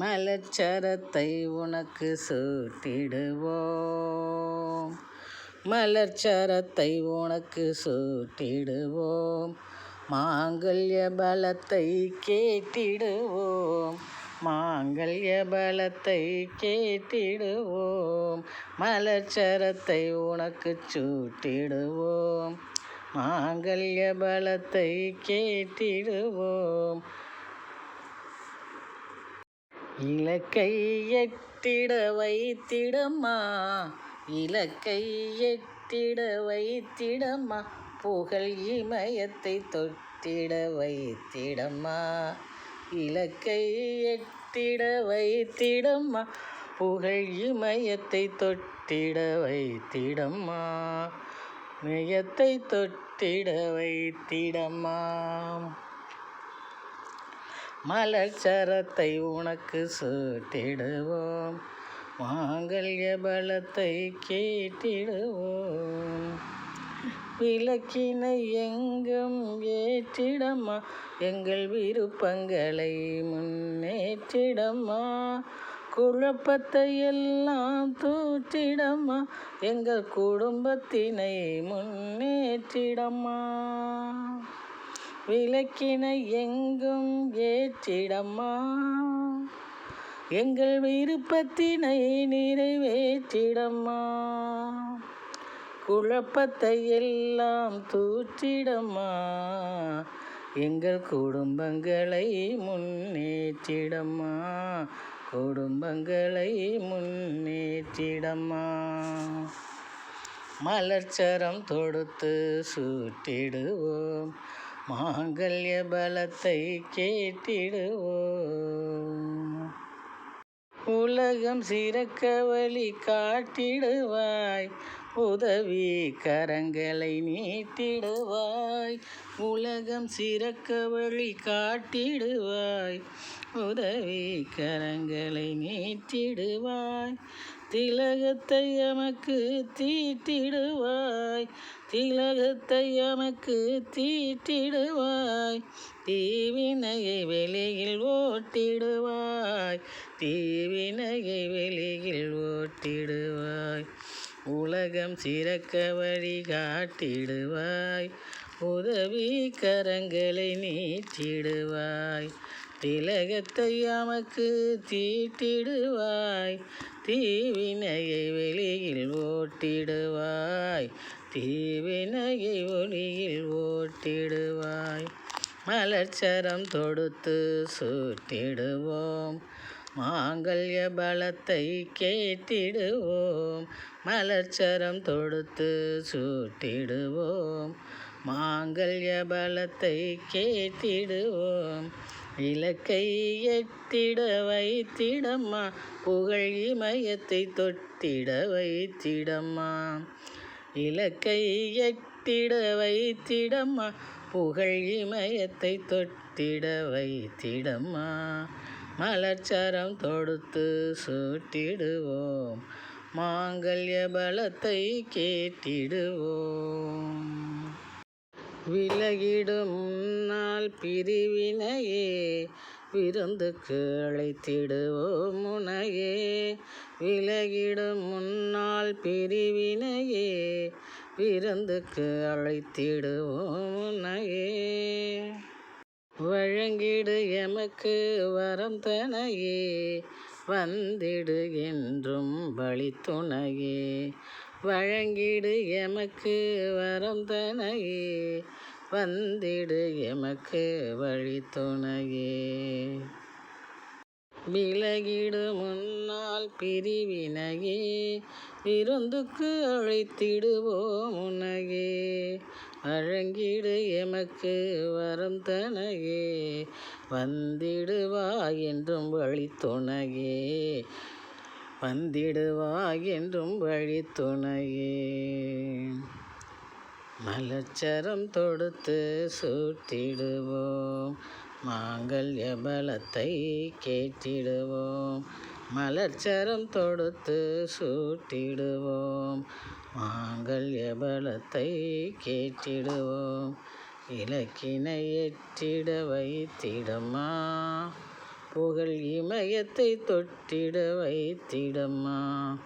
மலர்ச்சரத்தை உனக்கு சூட்டிடுவோம். மலர்ச்சரத்தை உனக்கு சூட்டிடுவோம். மாங்கல்ய பலத்தை கேட்டிடுவோம். மாங்கல்ய பலத்தை கேட்டிடுவோம். மலர்ச்சரத்தை உனக்கு சூட்டிடுவோம். மாங்கல்ய பலத்தை கேட்டிடுவோம். இலக்கை எட்டிட வைத்திடமா இலக்கை எட்டிட வைத்திடமா புகழ் இமயத்தை தொட்டிட வைத்திடமா இலக்கை எட்டிட வைத்திடமா புகழ் இமயத்தை தொட்டிட வைத்திடமா மையத்தை தொட்டிட வைத்திடமா மலச்சரத்தை உனக்கு சூட்டிடுவோம். மாங்கல்ய பலத்தை கேட்டிடுவோம். விளக்கினை எங்கும் ஏற்றிடம்மா எங்கள் விருப்பங்களை முன்னேற்றிடம்மா குழப்பத்தை எல்லாம் தூற்றிடம்மா எங்கள் குடும்பத்தினை முன்னேற்றிடம்மா விளக்கினை எங்கும் ஏற்றிடம்மா. எங்கள் விருப்பத்தினை நிறைவேற்றிடம்மா. குழப்பத்தை எல்லாம் தூற்றிடம்மா. எங்கள் குடும்பங்களை முன்னேற்றிடம்மா. குடும்பங்களை முன்னேற்றிடம்மா. மலர்ச்சரம் தொடுத்து சூட்டிடுவோம். மாங்கல்ய பலத்தை கேட்டிடுவோம் உலகம் சிறக்க வழி காட்டிடுவாய். உதவி கரங்களை நீட்டிடுவாய். உலகம் சிறக்க வழி காட்டிடுவாய். உதவி கரங்களை நீட்டிடுவாய். திலகத்தை எமக்கு தீட்டிடுவாய். திலகத்தை எமக்கு தீட்டிடுவாய். தீவினையை வெளியில் ஓட்டிடுவாய். தீவினையை வெளியில் ஓட்டிடுவாய். உலகம் சிறக்க வழி காட்டிடுவாய். உதவி கரங்களை நீட்டிடுவாய். திலகத்தை அமக்கு தீட்டிடுவாய். தீவினையை வெளியில் ஓட்டிடுவாய். தீவினையை ஒளியில் ஓட்டிடுவாய். மலர்ச்சரம் தொடுத்து சூட்டிடுவோம். மாங்கல்ய பலத்தை கேட்டிடுவோம். மலர்ச்சரம் தொடுத்து சூட்டிடுவோம். மாங்கல்ய பலத்தை கேட்டிடுவோம் இலக்கை எட்டிட வைத்திடம்மா. புகழ் இமயத்தை தொட்டிட வைத்திடம்மா. இலக்கை எட்டிட வைத்திடம்மா. புகழ் இமயத்தை தொட்டிட வைத்திடம்மா. மலர்ச்சரம் தொடுத்து சூட்டிடுவோம். மாங்கல்ய பலத்தை கேட்டிடுவோம். விலகிடும் நாள் பிரிவினையே. விருந்துக்கு அழைத்திடுவோம் முனையே. விலகிடும் முன்னால் பிரிவினையே. விருந்துக்கு அழைத்திடுவோம் முனையே. வழங்கிடு எமக்கு வரம் தனையே. வந்திடு என்றும் வழித்துணையே. வழங்கிடு எமக்கு வரம் தனையே வந்திடு எமக்கு வழித்துணையே. விலகிடு முன்னால் பிரிவினையே விருந்துக்கு அழைத்திடுவோம் உனகே வழங்கிடு எமக்கு வரம் தனையே வந்திடுவா என்றும் வழித்துணையே. வந்திடுவாய் என்றும் வழி துணையே மலச்சரம் தொடுத்து சூட்டிடுவோம். மாங்கல்ய பலத்தை கேட்டிடுவோம். மலர்ச்சரம் தொடுத்து சூட்டிடுவோம். மாங்கல்ய பலத்தை கேட்டிடுவோம். இலக்கினை எட்டிட வைத்திடமா புகழ் இமயத்தை தொட்டிட வைத்திடமா?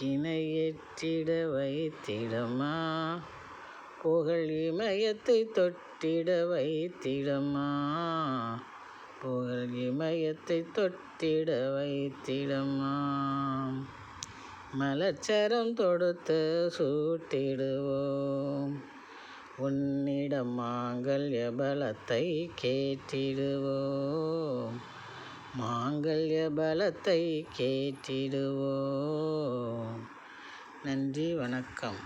கிணையற்றிட வைத்திடமா? புகழ் இமயத்தை தொட்டிட வைத்திடமா? புகழ் இமயத்தை தொட்டிட வைத்திடமா? மலச்சரம் தொடுத்து சூட்டிடுவோம். உன்னிடம் மாங்கல்ய பலத்தை கேட்டிடுவோம். மாங்கல்ய பலத்தை கேட்டிடுவோம். நன்றி வணக்கம்.